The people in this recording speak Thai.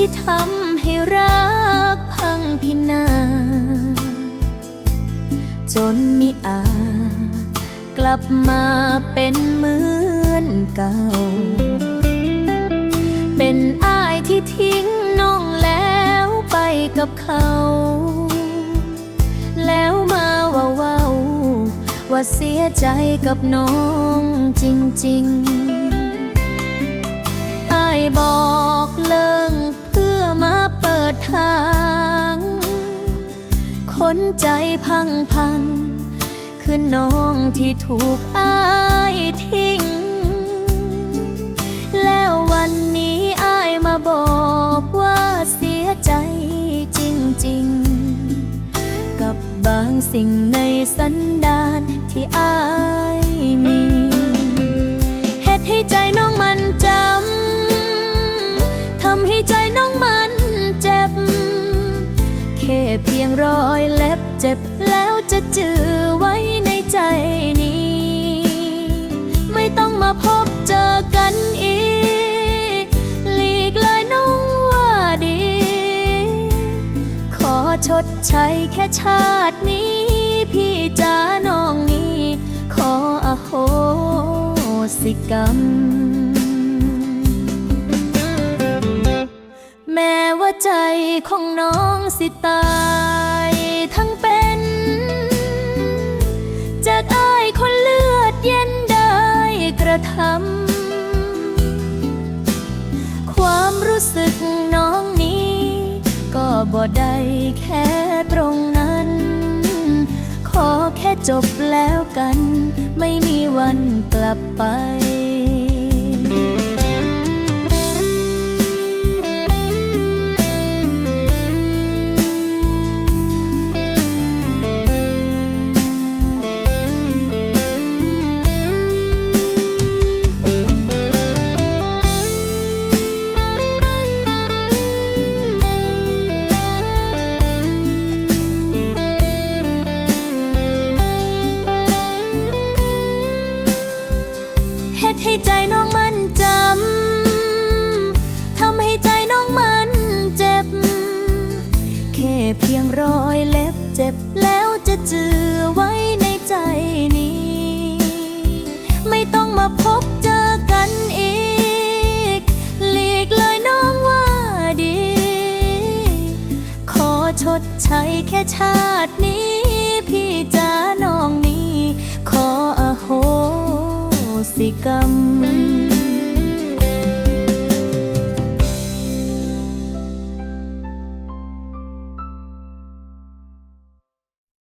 ที่ทำให้รักพังพินาศจนมิอาจกลับมาเป็นเหมือนเก่า เป็นอ้ายที่ทิ้งน้องแล้วไปกับเขา แล้วมาว่าว้าว่าเสียใจกับน้องจริงๆ อายบอกเลิก นใจพังพังคือน้องที่ถูกอายทิ้ง แล้ววันนี้อายมาบอกว่าเสียใจจริงๆ กับบางสิ่งในสันดานที่อายมีเฮ็ดให้ใจน้องมันเจำ อยเล็บเจ็บแล้วจะจือไว้ในใจนี้ ไม่ต้องมาพบเจอกันอีก หลีกเลยน้องว่าดี ขอชดใช้แค่ชาตินี้ พี่จ้าน้องนี้ ขออโหสิกรรม แม้ว่าใจของน้องสิตาย ระทำความรู้สึกน้องนี้ ก็บ่ได้แค่ตรงนั้น ขอแค่จบแล้วกัน ไม่มีวันกลับไป เฮ็ดให้ใจน้องมันจำ ทำให้ใจน้องมันเจ็บ แค่เพียงรอยเล็บเจ็บแล้วจะเจือไว้ในใจนี้ ไม่ต้องมาพบเจอกันอีก หลีกเลยน้องว่าดี ขอชดใช้แค่ชาตินี้ สิกรรม